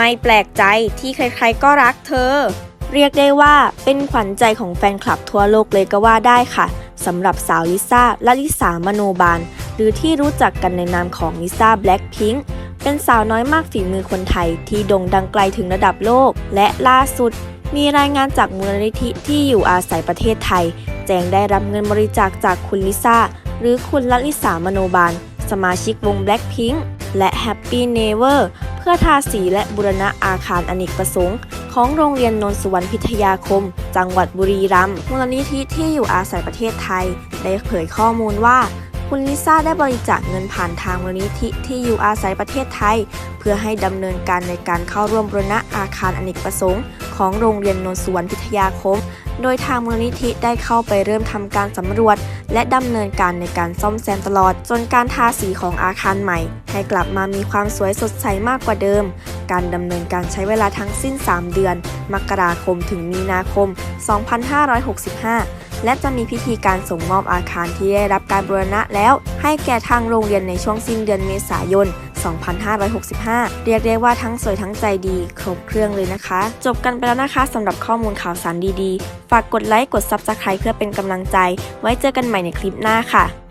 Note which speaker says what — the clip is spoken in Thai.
Speaker 1: ไม่แปลกใจที่ใครๆก็รักเธอ เรียกได้ว่าเป็นขวัญใจของแฟนคลับทั่วโลกเลยก็ว่าได้ค่ะสำหรับสาวลิซ่าและลิสามโนบาล หรือที่รู้จักกันในนามของลิซ่าแบล็คพิงค์เป็นสาวน้อยมากฝีมือคนไทยที่โด่งดังไกลถึงระดับโลก และล่าสุด มีรายงานจากมูลนิธิที่อยู่อาศัยประเทศไทย แจ้งได้รับเงินบริจาคจากคุณลิซ่า หรือคุณลลิสามโนบาล สมาชิกวง Blackpink และ Happy Never เพื่อทาสีและบูรณะอาคารอเนกประสงค์ ของโรงเรียนนนสุวรรณพิทยาคม จังหวัดบุรีรัมย์มูลนิธิที่อยู่อาศัยประเทศไทย ได้เผยข้อมูลว่าคุณลิซ่าได้บริจาคเงินผ่านทางมูลนิธิที่อยู่อาศัยประเทศไทย เพื่อให้ดำเนินการในการเข้าร่วมบูรณะอาคารอเนกประสงค์ ของโรงเรียนนนสุวรรณพิ ยาคมโดยทางมูลนิธิได้เข้าไปเริ่มทำการสำรวจ และดำเนินการในการซ่อมแซมตลอด จนการทาสีของอาคารใหม่ ให้กลับมามีความสวยสดใสมากกว่าเดิม การดำเนินการใช้เวลาทั้งสิ้น 3 เดือน มกราคมถึงมีนาคม 2565และจะมีพิธีการส่งมอบอาคารที่ได้รับการบูรณะแล้ว ให้แก่ทางโรงเรียนในช่วงสิ้นเดือนเมษายน 2565 เรียกได้ว่าทั้งสวยทั้งใจดี ครบเครื่องเลยนะคะ จบกันไปแล้วนะคะสำหรับข้อมูลข่าวสารดีๆ ฝากกดไลค์กด Subscribe เพื่อเป็นกำลังใจ ไว้เจอกันใหม่ในคลิปหน้าค่ะ